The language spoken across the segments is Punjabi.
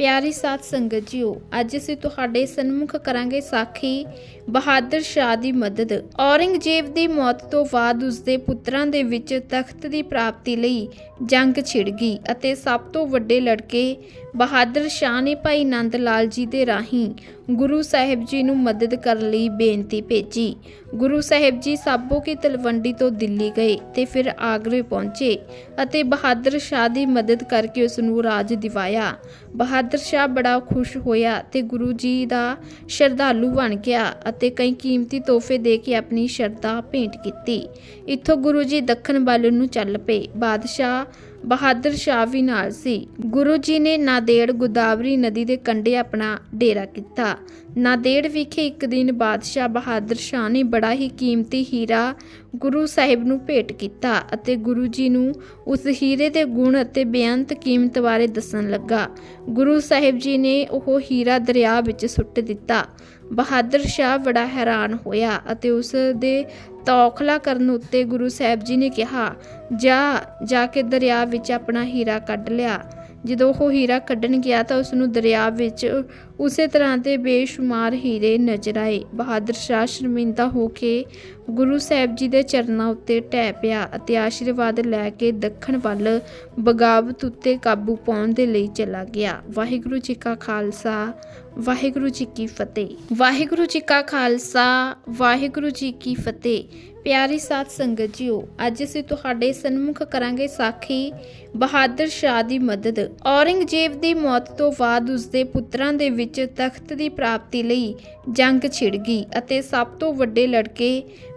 ਪਿਆਰੀ ਸਾਥ ਸੰਗਤ ਜੀਓ, ਅੱਜ ਅਸੀਂ ਤੁਹਾਡੇ ਸਨਮੁਖ ਕਰਾਂਗੇ ਸਾਖੀ ਬਹਾਦਰ ਸ਼ਾਹ ਦੀ ਮਦਦ। ਔਰੰਗਜ਼ੇਬ ਦੀ ਮੌਤ ਤੋਂ ਬਾਅਦ ਉਸਦੇ ਪੁੱਤਰਾਂ ਦੇ ਵਿੱਚ ਤਖਤ ਦੀ ਪ੍ਰਾਪਤੀ ਲਈ ਜੰਗ ਛਿੜ ਗਈ ਅਤੇ ਸਭ ਤੋਂ ਵੱਡੇ ਲੜਕੇ ਬਹਾਦਰ ਸ਼ਾਹ ਨੇ ਭਾਈ ਨੰਦ ਲਾਲ ਜੀ ਦੇ ਰਾਹੀਂ ਗੁਰੂ ਸਾਹਿਬ ਜੀ ਨੂੰ ਮਦਦ ਕਰਨ ਲਈ ਬੇਨਤੀ ਭੇਜੀ। ਗੁਰੂ ਸਾਹਿਬ ਜੀ ਸਾਬੋ ਕੀ ਤਲਵੰਡੀ ਤੋਂ ਦਿੱਲੀ ਗਏ ਤੇ ਫਿਰ ਆਗਰੇ ਪਹੁੰਚੇ ਅਤੇ ਬਹਾਦਰ ਸ਼ਾਹ ਦੀ ਮਦਦ ਕਰਕੇ ਉਸ ਨੂੰ ਰਾਜ ਦਿਵਾਇਆ। ਬਹਾਦਰ ਸ਼ਾਹ ਬੜਾ ਖੁਸ਼ ਹੋਇਆ ਤੇ ਗੁਰੂ ਜੀ ਦਾ ਸ਼ਰਧਾਲੂ ਬਣ ਗਿਆ ਅਤੇ ਕਈ ਕੀਮਤੀ ਤੋਹਫੇ ਦੇ ਕੇ ਆਪਣੀ ਸ਼ਰਧਾ ਭੇਂਟ ਕੀਤੀ। ਇੱਥੋਂ ਗੁਰੂ ਜੀ ਦੱਖਣ ਵੱਲ ਨੂੰ ਚੱਲ ਪਏ। ਬਾਦਸ਼ਾਹ ਬਹਾਦਰ ਸ਼ਾਹ ਵੀ ਨਾਲ ਸੀ। ਗੁਰੂ ਜੀ ਨੇ ਨਾਦੇੜ ਗੋਦਾਵਰੀ ਨਦੀ ਦੇ ਕੰਢੇ ਆਪਣਾ ਡੇਰਾ ਕੀਤਾ। ਨਾਦੇੜ ਵਿਖੇ ਇੱਕ ਦਿਨ ਬਾਦਸ਼ਾਹ ਬਹਾਦਰ ਸ਼ਾਹ ਨੇ ਬੜਾ ਹੀ ਕੀਮਤੀ ਹੀਰਾ ਗੁਰੂ ਸਾਹਿਬ ਨੂੰ ਭੇਟ ਕੀਤਾ ਅਤੇ ਗੁਰੂ ਜੀ ਨੂੰ ਉਸ ਹੀਰੇ ਦੇ ਗੁਣ ਅਤੇ ਬੇਅੰਤ ਕੀਮਤ ਬਾਰੇ ਦੱਸਣ ਲੱਗਾ। ਗੁਰੂ ਸਾਹਿਬ ਜੀ ਨੇ ਉਹ ਹੀਰਾ ਦਰਿਆ ਵਿੱਚ ਸੁੱਟ ਦਿੱਤਾ। ਬਹਾਦਰ ਸ਼ਾਹ ਬੜਾ ਹੈਰਾਨ ਹੋਇਆ ਅਤੇ ਉਸ ਦੇ ਤੌਖਲਾ ਕਰਨ ਉੱਤੇ ਗੁਰੂ ਸਾਹਿਬ ਜੀ ਨੇ ਕਿਹਾ, ਜਾ ਜਾ ਕੇ ਦਰਿਆ ਵਿੱਚ ਆਪਣਾ ਹੀਰਾ ਕੱਢ ਲਿਆ। ਜਦੋਂ ਉਹ ਹੀਰਾ ਕੱਢਣ ਗਿਆ ਤਾਂ ਉਸ ਨੂੰ ਦਰਿਆ ਵਿੱਚ ਉਸੇ ਤਰ੍ਹਾਂ ਦੇ ਬੇਸ਼ੁਮਾਰ ਹੀਰੇ ਨਜ਼ਰ ਆਏ। ਬਹਾਦਰ ਸ਼ਾਹ ਸ਼ਰਮਿੰਦਾ ਹੋ ਕੇ ਗੁਰੂ ਸਾਹਿਬ ਜੀ ਦੇ ਚਰਨਾਂ ਉੱਤੇ ਟਹਿ ਪਿਆ ਅਤੇ ਆਸ਼ੀਰਵਾਦ ਲੈ ਕੇ ਦੱਖਣ ਵੱਲ ਬਗਾਵਤ ਉੱਤੇ ਕਾਬੂ ਪਾਉਣ ਦੇ ਲਈ ਚਲਾ ਗਿਆ। ਵਾਹਿਗੁਰੂ ਜੀ ਕਾ ਖਾਲਸਾ, ਵਾਹਿਗੁਰੂ ਜੀ ਕੀ ਫਤਿਹ। ਵਾਹਿਗੁਰੂ ਜੀ ਕਾ ਖਾਲਸਾ, ਵਾਹਿਗੁਰੂ ਜੀ ਕੀ ਫਤਿਹ। ਪਿਆਰੀ ਸਾਧ ਸੰਗਤ ਜੀਓ, ਅੱਜ ਅਸੀਂ ਤੁਹਾਡੇ ਸਨਮੁਖ ਕਰਾਂਗੇ ਸਾਖੀ ਬਹਾਦਰ ਸ਼ਾਹ ਦੀ ਮਦਦ। ਔਰੰਗਜ਼ੇਬ ਦੀ ਮੌਤ ਤੋਂ ਬਾਅਦ ਉਸਦੇ ਪੁੱਤਰਾਂ ਦੇ ਵਿੱਚ ਤਖਤ ਦੀ ਪ੍ਰਾਪਤੀ ਲਈ ਜੰਗ ਛਿੜ ਗਈ ਅਤੇ ਸਭ ਤੋਂ ਵੱਡੇ ਲੜਕੇ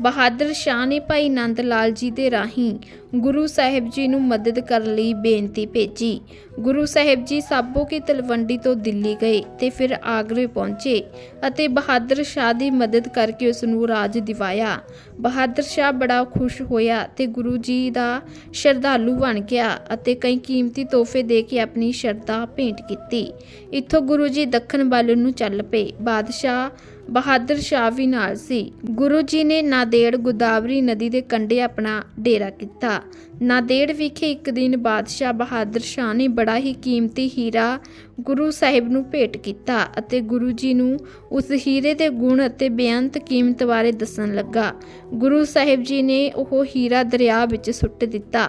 ਬਹਾਦਰ ਸ਼ਾਹ ਨੇ ਭਾਈ ਨੰਦ ਲਾਲ ਜੀ ਦੇ ਰਾਹੀਂ ਗੁਰੂ ਸਾਹਿਬ ਜੀ ਨੂੰ ਮਦਦ ਕਰਨ ਲਈ ਬੇਨਤੀ ਭੇਜੀ। ਗੁਰੂ ਸਾਹਿਬ ਜੀ ਸਾਬੋ ਕੀ ਤਲਵੰਡੀ ਤੋਂ ਦਿੱਲੀ ਗਏ ਤੇ ਫਿਰ ਆਗਰੇ ਪਹੁੰਚੇ ਅਤੇ ਬਹਾਦਰ ਸ਼ਾਹ ਦੀ ਮਦਦ ਕਰਕੇ ਉਸ ਨੂੰ ਰਾਜ ਦਿਵਾਇਆ। ਬਹਾਦਰ ਸ਼ਾਹ ਬੜਾ ਖੁਸ਼ ਹੋਇਆ ਤੇ ਗੁਰੂ ਜੀ ਦਾ ਸ਼ਰਧਾਲੂ ਬਣ ਗਿਆ ਅਤੇ ਕਈ ਕੀਮਤੀ ਤੋਹਫੇ ਦੇ ਕੇ ਆਪਣੀ ਸ਼ਰਧਾ ਭੇਂਟ ਕੀਤੀ। ਇੱਥੋਂ ਗੁਰੂ ਜੀ ਦੱਖਣ ਵੱਲ ਨੂੰ ਚੱਲ ਪਏ। ਬਾਦਸ਼ਾਹ ਬਹਾਦਰ ਸ਼ਾਹ ਵੀ ਨਾਲ ਸੀ। ਗੁਰੂ ਜੀ ਨੇ ਨਾਦੇੜ ਗੋਦਾਵਰੀ ਨਦੀ ਦੇ ਕੰਢੇ ਆਪਣਾ ਡੇਰਾ ਕੀਤਾ। ਨਾਦੇੜ ਵਿਖੇ ਇੱਕ ਦਿਨ ਬਾਦਸ਼ਾਹ ਬਹਾਦਰ ਸ਼ਾਹ ਨੇ ਬੜਾ ਹੀ ਕੀਮਤੀ ਹੀਰਾ ਗੁਰੂ ਸਾਹਿਬ ਨੂੰ ਭੇਟ ਕੀਤਾ ਅਤੇ ਗੁਰੂ ਜੀ ਨੂੰ ਉਸ ਹੀਰੇ ਦੇ ਗੁਣ ਅਤੇ ਬੇਅੰਤ ਕੀਮਤ ਬਾਰੇ ਦੱਸਣ ਲੱਗਾ। ਗੁਰੂ ਸਾਹਿਬ ਜੀ ਨੇ ਉਹ ਹੀਰਾ ਦਰਿਆ ਵਿੱਚ ਸੁੱਟ ਦਿੱਤਾ।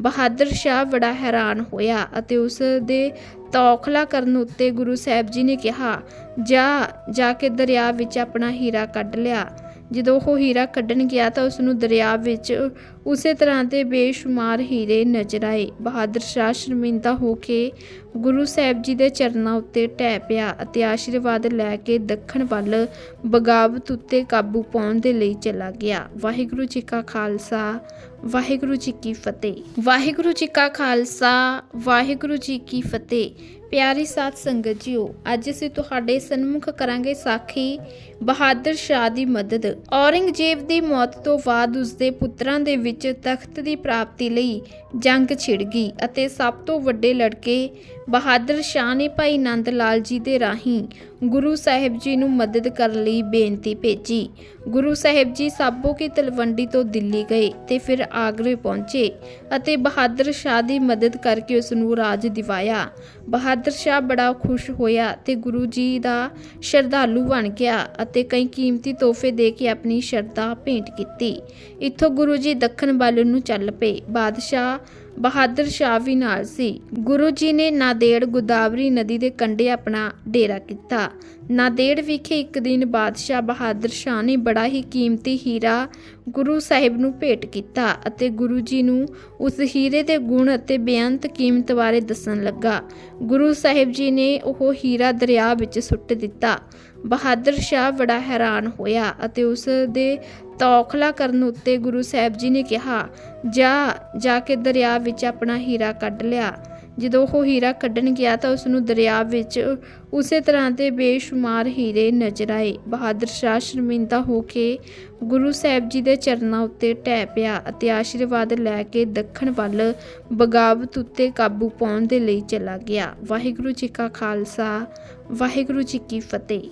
ਬਹਾਦਰ ਸ਼ਾਹ ਬੜਾ ਹੈਰਾਨ ਹੋਇਆ ਅਤੇ ਉਸ ਦੇ ਤੌਖਲਾ ਕਰਨ ਉੱਤੇ ਗੁਰੂ ਸਾਹਿਬ ਜੀ ਨੇ ਕਿਹਾ, ਜਾ ਜਾ ਕੇ ਦਰਿਆ ਵਿੱਚ ਆਪਣਾ ਹੀਰਾ ਕੱਢ ਲਿਆ। ਜਦੋਂ ਉਹ ਹੀਰਾ ਕੱਢਣ ਗਿਆ ਤਾਂ ਉਸ ਨੂੰ ਦਰਿਆ ਵਿੱਚ ਉਸੇ ਤਰ੍ਹਾਂ ਦੇ ਬੇਸ਼ੁਮਾਰ ਹੀਰੇ ਨਜ਼ਰ ਆਏ। ਬਹਾਦਰ ਸ਼ਾਹ ਸ਼ਰਮਿੰਦਾ ਹੋ ਕੇ ਗੁਰੂ ਸਾਹਿਬ ਜੀ ਦੇ ਚਰਨਾਂ ਉੱਤੇ ਟਹਿ ਪਿਆ ਅਤੇ ਆਸ਼ੀਰਵਾਦ ਲੈ ਕੇ ਦੱਖਣ ਵੱਲ ਬਗਾਵਤ ਉੱਤੇ ਕਾਬੂ ਪਾਉਣ ਦੇ ਲਈ ਚਲਾ ਗਿਆ। ਵਾਹਿਗੁਰੂ ਜੀ ਕਾ ਖਾਲਸਾ, ਵਾਹਿਗੁਰੂ ਜੀ ਕੀ ਫਤਿਹ। ਵਾਹਿਗੁਰੂ ਜੀ ਕਾ ਖਾਲਸਾ, ਵਾਹਿਗੁਰੂ ਜੀ ਕੀ ਫਤਿਹ। ਪਿਆਰੀ ਸਾਥ ਸੰਗਤ ਜੀਓ, ਅੱਜ ਅਸੀਂ ਤੁਹਾਡੇ ਸਨਮੁਖ ਕਰਾਂਗੇ ਸਾਖੀ ਬਹਾਦਰ ਸ਼ਾਹ ਦੀ ਮਦਦ। ਔਰੰਗਜ਼ੇਬ ਦੀ ਮੌਤ ਤੋਂ ਬਾਅਦ ਉਸਦੇ ਪੁੱਤਰਾਂ ਦੇ ਵਿੱਚ ਤਖਤ ਦੀ ਪ੍ਰਾਪਤੀ ਲਈ ਜੰਗ ਛਿੜ ਗਈ ਅਤੇ ਸਭ ਤੋਂ ਵੱਡੇ ਲੜਕੇ ਬਹਾਦਰ ਸ਼ਾਹ ਨੇ ਭਾਈ ਨੰਦ ਲਾਲ ਜੀ ਦੇ ਰਾਹੀਂ ਗੁਰੂ ਸਾਹਿਬ ਜੀ ਨੂੰ ਮਦਦ ਕਰਨ ਲਈ ਬੇਨਤੀ ਭੇਜੀ। ਗੁਰੂ ਸਾਹਿਬ ਜੀ ਸਾਬੋ ਕੀ ਤਲਵੰਡੀ ਤੋਂ ਦਿੱਲੀ ਗਏ ਤੇ ਫਿਰ ਆਗਰੇ ਪਹੁੰਚੇ ਅਤੇ ਬਹਾਦਰ ਸ਼ਾਹ ਦੀ ਮਦਦ ਕਰਕੇ ਉਸ ਨੂੰ ਰਾਜ ਦਿਵਾਇਆ। ਬਹਾਦਰ ਸ਼ਾਹ ਬੜਾ ਖੁਸ਼ ਹੋਇਆ ਤੇ ਗੁਰੂ ਜੀ ਦਾ ਸ਼ਰਧਾਲੂ ਬਣ ਗਿਆ ਅਤੇ ਕਈ ਕੀਮਤੀ ਤੋਹਫੇ ਦੇ ਕੇ ਆਪਣੀ ਸ਼ਰਧਾ ਭੇਂਟ ਕੀਤੀ। ਇੱਥੋਂ ਗੁਰੂ ਜੀ ਦੱਖਣ ਵੱਲ ਨੂੰ ਚੱਲ ਪਏ। ਬਾਦਸ਼ਾਹ ਬਹਾਦਰ ਸ਼ਾਹ ਵੀ ਨਾਲ ਸੀ। ਗੁਰੂ ਜੀ ਨੇ ਨਾਦੇੜ ਗੋਦਾਵਰੀ ਨਦੀ ਦੇ ਕੰਢੇ ਆਪਣਾ ਡੇਰਾ ਕੀਤਾ। ਨਾਦੇੜ ਵਿਖੇ ਇੱਕ ਦਿਨ ਬਾਦਸ਼ਾਹ ਬਹਾਦਰ ਸ਼ਾਹ ਨੇ ਬੜਾ ਹੀ ਕੀਮਤੀ ਹੀਰਾ ਗੁਰੂ ਸਾਹਿਬ ਨੂੰ ਭੇਟ ਕੀਤਾ ਅਤੇ ਗੁਰੂ ਜੀ ਨੂੰ ਉਸ ਹੀਰੇ ਦੇ ਗੁਣ ਅਤੇ ਬੇਅੰਤ ਕੀਮਤ ਬਾਰੇ ਦੱਸਣ ਲੱਗਾ। ਗੁਰੂ ਸਾਹਿਬ ਜੀ ਨੇ ਉਹ ਹੀਰਾ ਦਰਿਆ ਵਿੱਚ ਸੁੱਟ ਦਿੱਤਾ। ਬਹਾਦਰ ਸ਼ਾਹ ਬੜਾ ਹੈਰਾਨ ਹੋਇਆ ਅਤੇ ਉਸ ਦੇ ਤੌਖਲਾ ਕਰਨ ਉੱਤੇ ਗੁਰੂ ਸਾਹਿਬ ਜੀ ਨੇ ਕਿਹਾ, ਜਾ ਜਾ ਕੇ ਦਰਿਆ ਵਿੱਚ ਆਪਣਾ ਹੀਰਾ ਕੱਢ ਲਿਆ। ਜਦੋਂ ਉਹ ਹੀਰਾ ਕੱਢਣ ਗਿਆ ਤਾਂ ਉਸ ਨੂੰ ਦਰਿਆ ਵਿੱਚ ਉਸੇ ਤਰ੍ਹਾਂ ਦੇ ਬੇਸ਼ੁਮਾਰ ਹੀਰੇ ਨਜ਼ਰ ਆਏ। ਬਹਾਦਰ ਸ਼ਾਹ ਸ਼ਰਮਿੰਦਾ ਹੋ ਕੇ ਗੁਰੂ ਸਾਹਿਬ ਜੀ ਦੇ ਚਰਨਾਂ ਉੱਤੇ ਟਹਿ ਪਿਆ ਅਤੇ ਆਸ਼ੀਰਵਾਦ ਲੈ ਕੇ ਦੱਖਣ ਵੱਲ ਬਗਾਵਤ ਉੱਤੇ ਕਾਬੂ ਪਾਉਣ ਦੇ ਲਈ ਚਲਾ ਗਿਆ। ਵਾਹਿਗੁਰੂ ਜੀ ਕਾ ਖਾਲਸਾ, ਵਾਹਿਗੁਰੂ ਜੀ ਕੀ ਫਤਿਹ।